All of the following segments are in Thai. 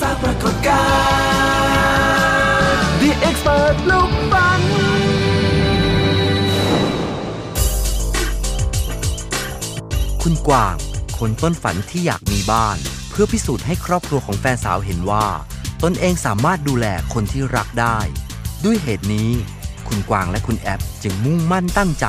สร้างปรากฏการณ์ The Expert ลูกฟัน คุณกวาง คนต้นฝันที่อยากมีบ้าน เพื่อพิสูจน์ให้ครอบครัวของแฟนสาวเห็นว่า ตนเองสามารถดูแลคนที่รักได้ ด้วยเหตุนี้ คุณกวางและคุณแอปจึงมุ่งมั่นตั้งใจ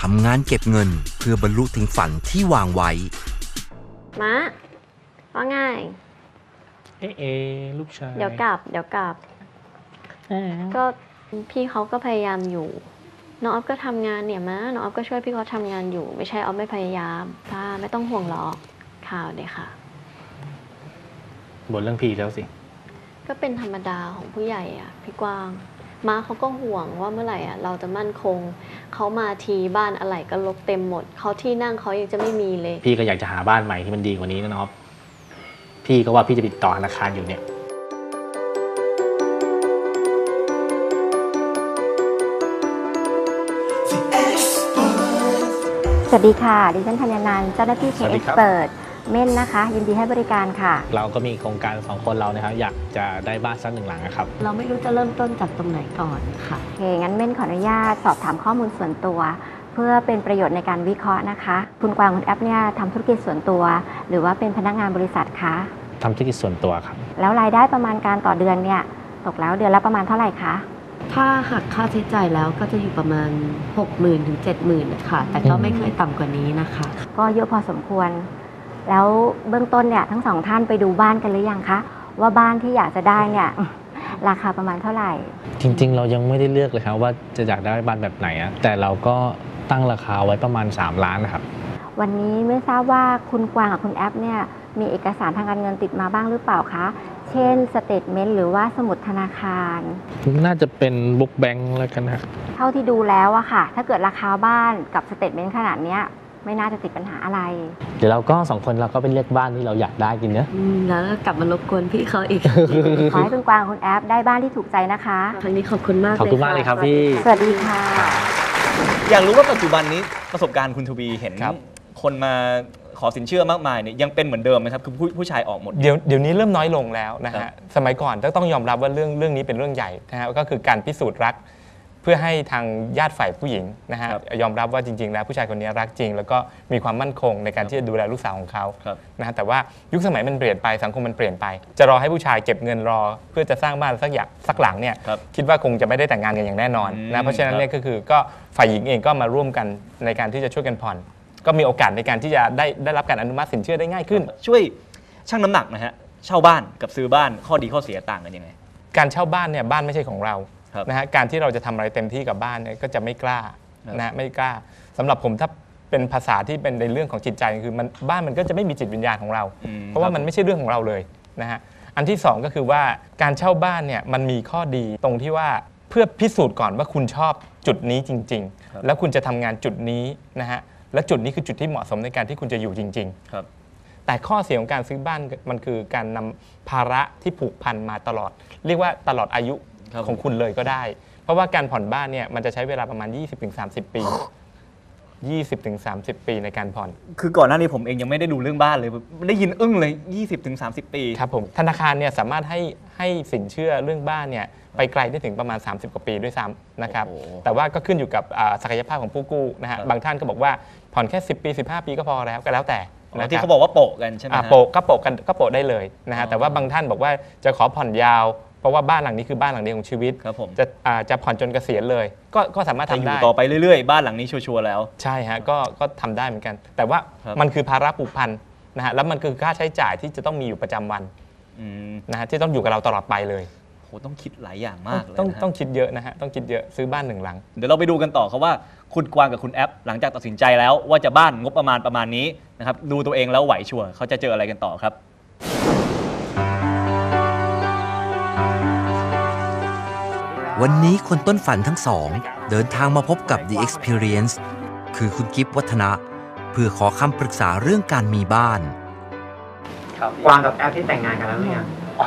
ทำงานเก็บเงิน เพื่อบรรลุถึงฝันที่วางไว้ มะ ว่าไง เอะเอลูกชายเดี๋ยวกลับ เดี๋ยวกลับ ก็พี่เขาก็พยายามอยู่น้องออฟก็ทำงานเนี่ยมะน้องออฟก็ช่วยพี่เขาทำงานอยู่ ไม่ใช่ออฟไม่พยายามป้าไม่ต้องห่วงหรอกข่าวเดี๋ยวค่ะบ่นเรื่องพีแล้วสิ ก็เป็นธรรมดาของผู้ใหญ่อะพี่กวางม้าเขาก็ห่วงว่าเมื่อไหร่อะเราจะมั่นคง เขามาทีบ้านอะไรก็ลกเต็มหมด เขาที่นั่งเขายังจะไม่มีเลย พี่ก็อยากจะหาบ้านใหม่ที่มันดีกว่านี้นะน้อง พี่ก็ว่าพี่จะติดต่อธนาคารอยู่เนี่ยสวัสดีค่ะ ดิฉันธัญนันท์เจ้าหน้าที่เคสวัสเอ็ดีกครับเปิดเม่นนะคะ ยินดีให้บริการค่ะ เราก็มีโครงการสองคนเรานะครับอยากจะได้บ้านสักหนึ่งหลังนะครับ เราไม่รู้จะเริ่มต้นจากตรงไหนก่อนค่ะโอเคงั้นเม่นขออนุญาตสอบถามข้อมูลส่วนตัว เพื่อเป็นประโยชน์ในการวิเคราะห์นะคะ คุณกวางคุณแอปเนี่ยทำธุรกิจส่วนตัว หรือว่าเป็นพนักงานบริษัทคะทำธุรกิจส่วนตัวครับ แล้วรายได้ประมาณการต่อเดือนเนี่ยตกแล้วเดือนละประมาณเท่าไหร่คะถ้าหักค่าใช้จ่ายแล้วก็จะอยู่ประมาณ 6 0,000 ถึง 70,000นะคะแต่ก็ไม่เคยต่ำกว่านี้นะคะ ก็เยอะพอสมควร แล้วเบื้องต้นเนี่ยทั้งสองท่านไปดูบ้านกันหรือยังคะ ว่าบ้านที่อยากจะได้เนี่ย ราคาประมาณเท่าไหร่ จริง ๆ เรายังไม่ได้เลือกเลยครับว่าจะอยากได้บ้านแบบไหนอะแต่เราก็ตั้งราคาไว้ประมาณ 3 ล้านนะครับ วันนี้ไม่ทราบว่าคุณกวางกับคุณแอปเนี่ยมีเอกสารทางการเงินติดมาบ้างหรือเปล่าคะ เช่นสเตทเมนต์หรือว่าสมุดธนาคาร น่าจะเป็นบุ๊กแบงค์แล้วกันนะครับ เท่าที่ดูแล้วอะค่ะ ถ้าเกิดราคาบ้านกับสเตทเมนต์ขนาดเนี้ย ไม่น่าจะติดปัญหาอะไร เดี๋ยวเราก็สองคนเราก็ไปเลือกบ้านที่เราอยากได้กินเนอะอืมแล้วก็กลับมารบกวนพี่เขาอีก ขอให้คุณกวางคุณแอปได้บ้านที่ถูกใจนะคะ ครั้งนี้ขอบคุณมากขอบคุณมากเลยครับพี่ สวัสดีค่ะอยากรู้ว่าปัจจุบันนี้ประสบการณ์คุณทวีเห็นครับ คนมาขอสินเชื่อมากมายเนี่ยยังเป็นเหมือนเดิมไหมครับคือผู้ผู้ชายออกหมด เดี๋ยวเดี๋ยวนี้เริ่มน้อยลงแล้วนะครัฮะบ สมัยก่อนต้องต้องยอมรับว่าเรื่องเรื่องนี้เป็นเรื่องใหญ่นะฮะก็คือการพิสูจน์รักเพื่อให้ทางญาติฝ่ายผู้หญิงนะฮะยอมรับว่าจริงๆแล้วผู้ชายคนนี้รักจริง แล้วก็มีความมั่นคงในการที่จะดูแลลูกสาวของเขาครับนะฮะแต่ว่ายุคสมัยมันเปลี่ยนไปสังคมมันเปลี่ยนไป จะรอให้ผู้ชายเก็บเงินรอ เพื่อจะสร้างบ้านสักอย่างสักหลังเนี่ยครับคิดว่าคงจะไม่ได้แต่งงานกันอย่างแน่นอนอืมนะเพราะฉะนั้นเนี่ยก็คือก็ฝ่ายหญิงเองก็มาร่วมกันในการที่จะช่วยกันผ่อน ก็มีโอกาสในการที่จะได้ได้รับการอนุมัติสินเชื่อได้ง่ายขึ้น ช่วยชั่งน้ำหนักนะฮะเช่าบ้านกับซื้อบ้านข้อดีข้อเสียต่างกันยังไง การเช่าบ้านเนี่ยบ้านไม่ใช่ของเราครับ นะฮะการที่เราจะทำอะไรเต็มที่กับบ้านเนี่ยก็จะไม่กล้าครับนะฮะไม่กล้าสำหรับผมถ้าเป็นภาษาที่เป็นในเรื่องของจิตใจคือมันบ้านมันก็จะไม่มีจิตวิญญาณของเราอืมเพราะว่าครับมันไม่ใช่เรื่องของเราเลยนะฮะอันที่สองก็คือว่าการเช่าบ้านเนี่ยมันมีข้อดีตรงที่ว่าเพื่อพิสูจน์ก่อนว่าคุณชอบจุดนี้จริงครับๆแล้วคุณจะทำงานจุดนี้นะฮะและจุดนี้คือจุดที่เหมาะสมในการที่คุณจะอยู่จริง ๆ ครับ แต่ข้อเสียของการซื้อบ้านมันคือการนำภาระที่ผูกพันมาตลอด เรียกว่าตลอดอายุ ครับ ของคุณเลยก็ได้ เพราะว่าการผ่อนบ้านเนี่ยมันจะใช้เวลาประมาณ 20-30 ปี 20-30 ปีในการผ่อน คือก่อนหน้านี้ผมเองยังไม่ได้ดูเรื่องบ้านเลย ได้ยินอึ้งเลย 20-30 ปี ครับผมธนาคารเนี่ยสามารถให้ให้สินเชื่อเรื่องบ้านเนี่ยไปไกลได้ถึงประมาณ 30 กว่าปีด้วยซ้ำนะครับโอ้โหแต่ว่าก็ขึ้นอยู่กับอ่าศักยภาพของผู้กู้นะฮะครับบางท่านก็บอกว่าผ่อนแค่ 10 ปี 15 ปีก็พอแล้วก็แล้วแต่นะครัที่เขาบอกว่าโปะกันใช่ไหมอะฮะ โปะก็โปะกันก็โปะได้เลยนะฮะอ๋อแต่ว่าบางท่านบอกว่าจะขอผ่อนยาวเพ ราะว่าบ้านหลังนี้คือบ้านหลังเดียวของชีวิต ครับผม จะอ่าจะผ่อนจนเกษียณเลย ก็ก็สามารถจะทำอยู่ได้ ต่อไปเรื่อยๆ บ้านหลังนี้ชัวร์ๆแล้ว ใช่ฮะก็ก็ทำได้เหมือนกัน แต่ว่าครับ มันคือภาระผูกพันนะฮะแล้วมันคือค่าใช้จ่ายที่จะต้องมีอยู่ประจำวันอืมนะฮะที่ต้องอยู่กับเราตลอดไปเลย โหต้องคิดหลายอย่างมากเลยต้องนะฮะต้องคิดเยอะนะฮะต้องคิดเยอะซื้อบ้านหนึ่งหลัง เดี๋ยวเราไปดูกันต่อครับว่าคุณกวางกับคุณแอป หลังจากตัดสินใจแล้วว่าจะบ้านงบประมาณประมาณนี้นะครับดูตัวเองแล้วไหวชัวร์เขาจะเจออะไรกันต่อครับ วันนี้คนต้นฝันทั้งสอง เดินทางมาพบกับ The Experience คือคุณกิฟวัฒนะ เพื่อขอคำปรึกษาเรื่องการมีบ้านกวางกับแอปที่แต่งงานกันแล้วหรือยังอ๋อ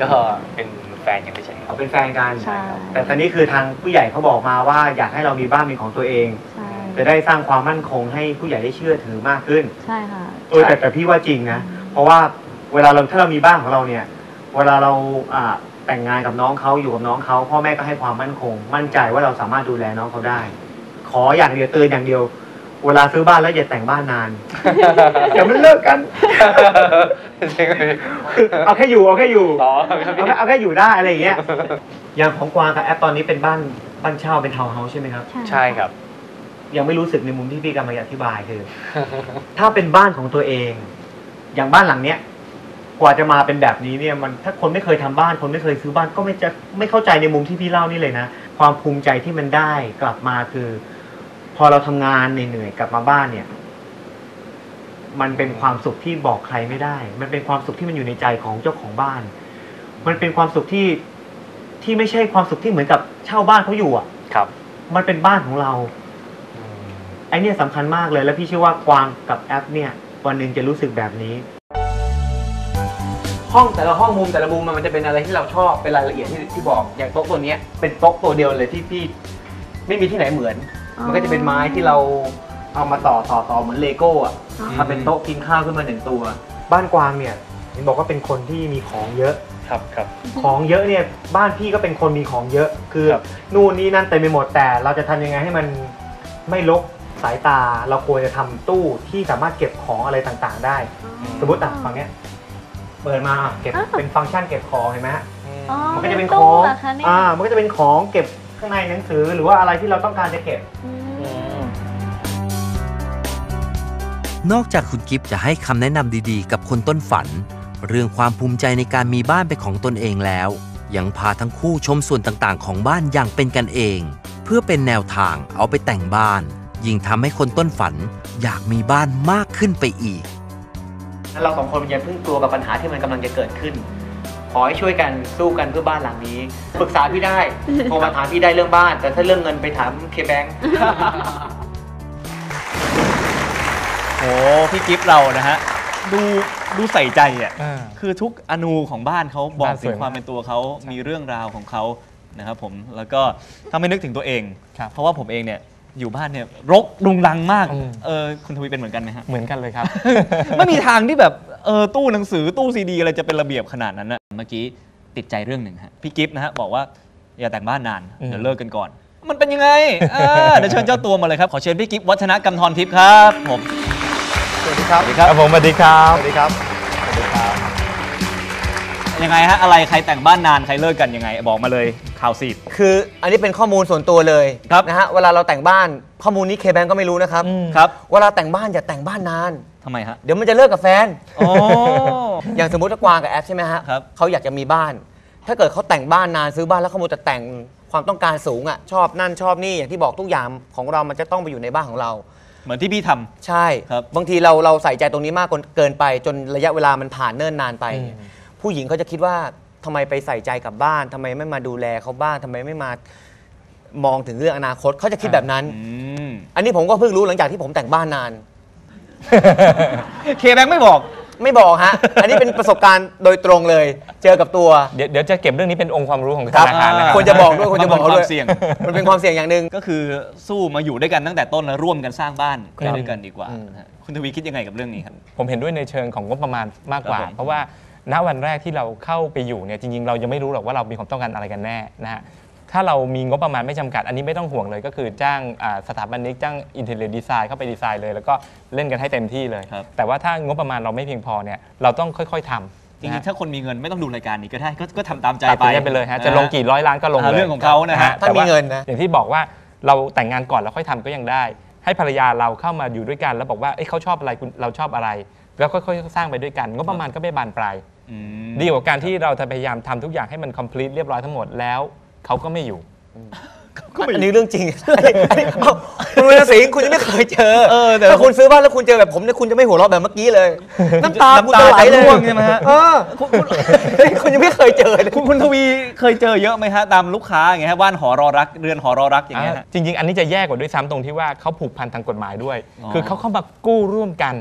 ก็เป็นแฟนกันเฉยๆเขาเป็นแฟนกันใช่ แต่ตอนนี้คือทางผู้ใหญ่เขาบอกมาว่าอยากให้เรามีบ้านเป็นของตัวเอง ใช่จะได้สร้างความมั่นคงให้ผู้ใหญ่ได้เชื่อถือมากขึ้นใช่ค่ะ เออแต่แต่พี่ว่าจริงนะ เพราะว่าเวลาเราถ้าเรามีบ้านของเราเนี่ย เวลาเราอ่า แต่งงานกับน้องเขาอยู่กับน้องเขาพ่อแม่ก็ให้ความมั่นคง มั่นใจว่าเราสามารถดูแลน้องเขาได้ ขออย่างเดียวเตือนอย่างเดียว เวลาซื้อบ้านแล้วอย่าแต่งบ้านนานเดี๋ยวมันเลิกกันเอาแค่อยู่เอาแค่อยู่อ๋อเอาแค่เอาแค่อยู่ได้อะไรอย่างเงี้ยอย่างของกวางกับแอปตอนนี้เป็นบ้านบ้านเช่าเป็นทาวน์เฮาส์ใช่ไหมครับ ใช่ครับ ยังไม่รู้สึกในมุมที่พี่กำลังจะอธิบายคือ ถ้าเป็นบ้านของตัวเอง อย่างบ้านหลังเนี้ย กว่าจะมาเป็นแบบนี้เนี่ยมันถ้าคนไม่เคยทำบ้านคนไม่เคยซื้อบ้านก็ไม่จะไม่เข้าใจในมุมที่พี่เล่านี่เลยนะ ความภูมิใจที่มันได้กลับมาคือ พอเราทำงานเหนื่อยๆกลับมาบ้านเนี่ย มันเป็นความสุขที่บอกใครไม่ได้ มันเป็นความสุขที่มันอยู่ในใจของเจ้าของบ้าน มันเป็นความสุขที่ที่ไม่ใช่ความสุขที่เหมือนกับเช่าบ้านเขาอยู่อะ ครับ มันเป็นบ้านของเราไอเนี่ยสำคัญมากเลย แล้วพี่เชื่อว่ากวางกับแอปเนี่ย วันหนึ่งจะรู้สึกแบบนี้ ห้องแต่ละห้องมุมแต่ละมุมมันจะเป็นอะไรที่เราชอบเป็นรายละเอียดที่ที่บอกอย่างโต๊ะตัวเนี้ยเป็นโต๊ะตัวเดียวเลยที่พี่ไม่มีที่ไหนเหมือนอ๋อมันก็จะเป็นไม้ที่เราเอามาต่อต่อต่อเหมือนเลโก้อะอ๋อ ทำเป็นโต๊ะกินข้าวขึ้นมาหนึ่งตัว บ้านกวางเนี่ยเห็นบอกว่าเป็นคนที่มีของเยอะ ครับครับ ของเยอะเนี่ยบ้านพี่ก็เป็นคนมีของเยอะ คือครับ นู่นนี่นั่นเต็มไปหมดแต่เราจะทำยังไงให้มันไม่ลกสายตา เราควรจะทำตู้ที่สามารถเก็บของอะไรต่างๆ ได้ สมมติอะฝั่งเนี้ย เปิดมาเก็บอ้าว เป็นฟังก์ชันเก็บของเห็นไหมฮะ อ๋อมันก็จะเป็นขตู้อง เหรอคะเนี่ยอ่า มันก็จะเป็นของเก็บข้างในหนังสือหรือว่าอะไรที่เราต้องการจะเก็บ อืมนอกจากคุณกิฟต์จะให้คำแนะนำดีๆ กับคนต้นฝัน เรื่องความภูมิใจในการมีบ้านเป็นของตนเองแล้ว ยังพาทั้งคู่ชมส่วนต่างๆ ของบ้านอย่างเป็นกันเอง เพื่อเป็นแนวทางเอาไปแต่งบ้าน ยิ่งทำให้คนต้นฝันอยากมีบ้านมากขึ้นไปอีก เราสองคนอย่าเพิ่งกลัวกับปัญหาที่มันกำลังจะเกิดขึ้น ขอให้ช่วยกันสู้กันเพื่อบ้านหลังนี้ ปรึกษาพี่ได้ โทรมาถามพี่ได้เรื่องบ้าน แต่ถ้าเรื่องเงินไปถามเคแบง โอ้พี่กิฟต์เรานะฮะดูดูใส่ใจอะ อ่า คือทุกอนูของบ้านเขาบอกบ้านสถึวยงมากความเป็นตัวเขามีเรื่องราวของเขานะครับผมแล้วก็ทำให้นึกถึงตัวเอง ครับเพราะว่าผมเองเนี่ย อยู่บ้านเนี่ยรกรุงรังมาก อืม เออคุณทวีเป็นเหมือนกันไหมฮะ เหมือนกันเลยครับ ไม่มีทางที่แบบเออตู้หนังสือตู้ซีดีอะไรจะเป็นระเบียบขนาดนั้นนะเมื่อกี้ติดใจเรื่องหนึ่งฮะพี่กิฟต์นะฮะบอกว่าอย่าแต่งบ้านนานอืม เดี๋ยวเลิกกันก่อน มันเป็นยังไงอ่าเดี๋ยวเชิญเจ้าตัวมาเลยครับ ขอเชิญพี่กิฟต์วัฒนกำธรทิพย์ครับผม สวัสดีครับ สวัสดีครับ ครับผมสวัสดีครับ สวัสดีครับ ยังไงฮะอะไรใครแต่งบ้านนานใครเลิกกันยังไง บอกมาเลยข่าวสีด คืออันนี้เป็นข้อมูลส่วนตัวเลยครับนะฮะเวลาเราแต่งบ้านข้อมูลนี้เคแบงก็ไม่รู้นะครับอืมครับ เวลาแต่งบ้านอย่าแต่งบ้านนานทำไมฮะ เดี๋ยวมันจะเลิกกับแฟนอ๋ออย่างสมมติถ้ากวางกับแอปใช่ไหมฮะครับเขาอยากจะมีบ้าน ถ้าเกิดเขาแต่งบ้านนานซื้อบ้านแล้วเขาโมวแต่แต่งความต้องการสูงอะชอบนั่นชอบนี่อย่างที่บอกทุกอย่างของเรามันจะต้องไปอยู่ในบ้านของเรา เหมือนที่พี่ทำใช่ครับบางทีเราเราใส่ใจตรงนี้มากเกินไป จนระยะเวลามันผ่านเนิ่นนานไปอืม ผู้หญิงเขาจะคิดว่าทำไมไปใส่ใจกับบ้านทำไมไม่มาดูแลเขาบ้างทำไมไม่มามองถึงเรื่องอนาคตเขาจะคิดแบบนั้น อืม อันนี้ผมก็เพิ่งรู้หลังจากที่ผมแต่งบ้านนาน เคแบงค์ไม่บอก ไม่บอกฮะ อันนี้เป็นประสบการณ์โดยตรงเลย เจอกับตัว เดี๋ยวเดี๋ยวจะเก็บเรื่องนี้เป็นองค์ความรู้ของธครับนาคารนะครัควรจะบอกด้วยควรจะบอกมันเป็นด้วยความเสี่ยง มันเป็นความเสี่ยงอย่างหนึ่ง ก็คือสู้มาอยู่ด้วยกันตั้งแต่ต้นแล้วร่วมกันสร้างบ้านครับด้วยกันดีกว่าอืม นะฮะคุณทวีคิดยังไงกับเรื่องนี้ครับ ผมเห็นด้วยในเชิงของงบประมาณมากกว่า ครับผมเพราะว่า ณวันแรกที่เราเข้าไปอยู่เนี่ยจริงๆ เรายังไม่รู้หรอกว่าเรามีความต้องการอะไรกันแน่นะฮะถ้าเรามีงบประมาณไม่จำกัด อันนี้ไม่ต้องห่วงเลยก็คือจ้างอ่าสถาปนิกจ้างอินเทอร์เน็ตดีไซน์เข้าไปดีไซน์เลย แล้วก็เล่นกันให้เต็มที่เลยครับแต่ว่าถ้างบประมาณเราไม่เพียงพอเนี่ยเราต้องค่อย ๆทำจริงๆ ถ้าคนมีเงินไม่ต้องดูรายการนี้ก็ได้ก็ก็ทำตามใจตัดไปสินใจไปเลยฮะจะลงกี่ร้อยล้านก็ลงอ่าเลยเรื่องของเขานะฮะถ้ามีเงินนะอย่างที่บอกว่าเราแต่งงานก่อนแล้วค่อยทำก็ยังได้ ให้ภรรยาเราเข้ามาอยู่ด้วยกันแล้วบอกว่าเอ้ยเขาชอบอะไรคุณเราชอบอะไร แล้วค่อยๆสร้างไปด้วยกันงบประมาณก็ไม่บานปลายอืมดีกว่าการที่เราจะพยายามทำทุกอย่างให้มัน complete เรียบร้อยทั้งหมดแล้วเขาก็ไม่อยู่อันนี้เรื่องจริง อันนี้อันนี้เอ้าคุณวรรณสิงห์คุณยังไม่เคยเจอเออแต่ ถ้าคุณซื้อบ้านแล้วคุณเจอแบบผมเนี่ยคุณจะไม่หัวเราะแบบเมื่อกี้เลย น้ำตาคุณจะไหลเลยร่วงใช่ไหมฮะ เออคุณยังไม่เคยเจอเลย คุณคุณทวีเคยเจอเยอะไหมฮะตามลูกค้าอย่างเงี้ยฮะบ้านหอรอรักเรือนหอรอรักอย่างเงี้ยฮะจริง ๆ อันนี้จะแย่กว่าด้วยซ้ำตรงที่ว่าเขาผูกพันทางกฎหมายด้วย อ๋อ คือเขาเข้ามากู้ร่วมกัน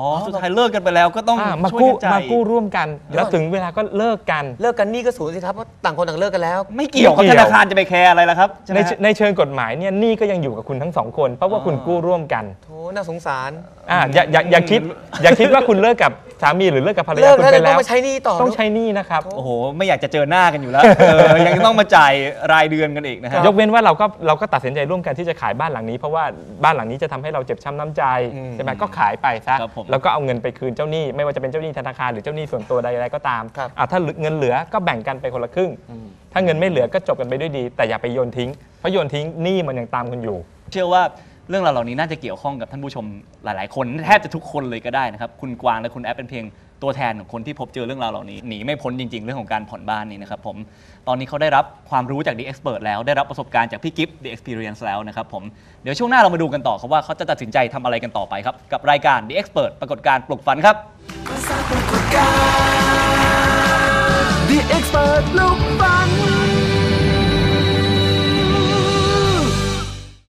อ๋อสุดท้ายเลิกกันไปแล้วก็ต้องอ่ามาช่วยกู้กันจ่ายมากู้ร่วมกันเดี๋ยวแล้วถึงเวลาก็เลิกกัน เลิกกันนี่ก็ศูนย์สิครับเพราะต่างคนต่างเลิกกันแล้ว ไม่เกี่ยวกับไม่เกี่ธยว นาคารจะไปแคร์อะไรล่ะครับใช่ไหในมฮะ ในเชิงกฎหมายเนี่ยหนี่ก็ยังอยู่กับคุณทั้งสองคน เพราะว่าอ๋อคุณกู้ร่วมกันโธ่น่าสงสาร อ่าอย่าอย่าอย่าคิดอย่าคิดว่าคุณเลิกกับ สามีหรือเลิกกับภรรเลิยากคุณแล้วไปเลยต้อแล้งวมาใช้หนี่ต่อต้องใช้หนี้นะครับโอ้โหไม่อยากจะเจอหน้ากันอยู่แล้วเออยังต้องมาจ่ายรายเดือนกันอีกนะฮะยกเว้นว่าเราก็เราก็ตัดสินใจร่วมกันที่จะขายบ้านหลังนี้ เพราะว่าบ้านหลังนี้จะทำให้เราเจ็บช้ำน้ำใจอืมใช่ไหมก็ขายไปซะครับผมแล้วก็เอาเงินไปคืนเจ้าหนี้ ไม่ว่าจะเป็นเจ้าหนี้ธนาคารหรือเจ้าหนี้ส่วนตัวใดๆก็ตามครับอะถ้าเงินเหลือก็แบ่งกันไปคนละครึ่ง ถ้าเงินไม่เหลือก็จบกันไปด้วยดี แต่อย่าไปโยนทิ้งเพราะโยนทิ้งหนี้มันยังตามคุณอยู่ เชื่อว่า เรื่องราวเหล่านี้น่าจะเกี่ยวข้องกับท่านผู้ชมหลาย ๆ คนแทบจะทุกคนเลยก็ได้นะครับคุณกวางและคุณแอปเป็นเพียงตัวแทนของคนที่พบเจอเรื่องราวเหล่านี้หนีไม่พ้นจริง ๆ เรื่องของการผ่อนบ้านนี่นะครับผมตอนนี้เขาได้รับความรู้จาก The Expert แล้วได้รับประสบการณ์จากพี่กิฟต์ The Experience แล้วนะครับผมเดี๋ยวช่วงหน้าเรามาดูกันต่อครับว่าเขาจะตัดสินใจทำอะไรกันต่อไปครับกับรายการ The Expert ปรากฏการณ์ปลุกฝันครับ The Expert ลูก